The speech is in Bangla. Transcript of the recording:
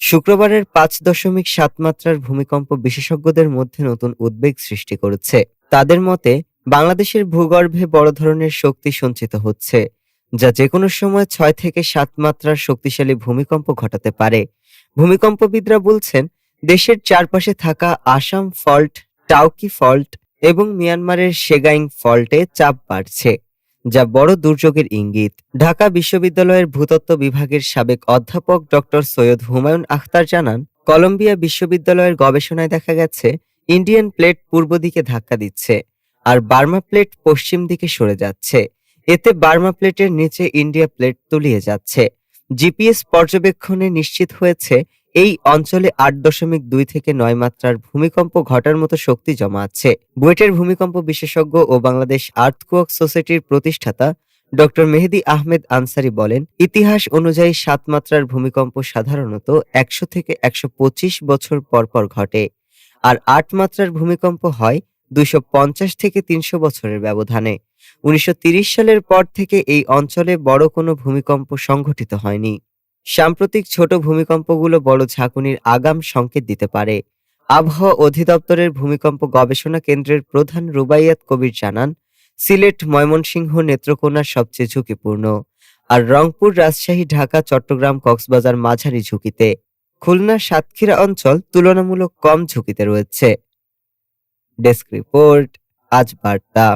শুক্রবারের পাঁচ দশমিক সাত মাত্রার ভূমিকম্প বিশেষজ্ঞদের মধ্যে নতুন উদ্বেগ সৃষ্টি করেছে। তাদের মতে, বাংলাদেশের ভূগর্ভে বড় ধরনের শক্তি সঞ্চিত হচ্ছে, যা যে কোনো সময় ছয় থেকে সাত মাত্রার শক্তিশালী ভূমিকম্প ঘটাতে পারে। ভূমিকম্পবিদরা বলছেন, দেশের চারপাশে থাকা আসাম ফল্ট, টাউকি ফল্ট এবং মিয়ানমারের সেগাইং ফল্টে চাপ বাড়ছে। যা বড় দুর্যোগের ইঙ্গিত। ঢাকা বিশ্ববিদ্যালয়ের ভূতত্ত্ব বিভাগের সাবেক অধ্যাপক ডক্টর সৈয়দ হুমায়ুন আখতার জানান, কলম্বিয়া বিশ্ববিদ্যালয়ের গবেষণায় দেখা গেছে, ইন্ডিয়ান প্লেট পূর্ব দিকে ধাক্কা দিচ্ছে আর বার্মা প্লেট পশ্চিম দিকে সরে যাচ্ছে। এতে বার্মা প্লেটের নিচে ইন্ডিয়া প্লেট তলিয়ে যাচ্ছে। জিপিএস পর্যবেক্ষণে নিশ্চিত হয়েছে এই অঞ্চলে আট দশমিক দুই থেকে নয় মাত্রার ভূমিকম্প ঘটার মতো শক্তি জমা আছে। বুয়েটের ভূমিকম্প বিশেষজ্ঞ ও বাংলাদেশ আর্থকুয়াক সোসাইটির প্রতিষ্ঠাতা ডক্টর মেহেদি আহমেদ আনসারি বলেন, ইতিহাস অনুযায়ী সাত মাত্রার ভূমিকম্প সাধারণত একশো থেকে একশো পঁচিশ বছর পর পর ঘটে, আর আট মাত্রার ভূমিকম্প হয় দুইশো পঞ্চাশ থেকে তিনশো বছরের ব্যবধানে। উনিশশো সালের পর থেকে এই অঞ্চলে বড় কোনো ভূমিকম্প সংঘটিত হয়নি। সাম্প্রতিক ছোট ভূমিকম্পগুলো বড় ঝাঁকুনির আগাম সংকেত দিতে পারে। আবহাওয়া অধিদপ্তরের ভূমিকম্প গবেষণা কেন্দ্রের প্রধান রুবাইয়াত কবির জানান, সিলেট, ময়মনসিংহ নেত্রকোনা সবচেয়ে ঝুঁকিপূর্ণ আর রংপুর, রাজশাহী, ঢাকা, চট্টগ্রাম, কক্সবাজার মাঝারি ঝুঁকিতে। খুলনা, সাতক্ষীরা অঞ্চল তুলনামূলক কম ঝুঁকিতে রয়েছে। ডেস্ক রিপোর্ট, আজ বার্তা।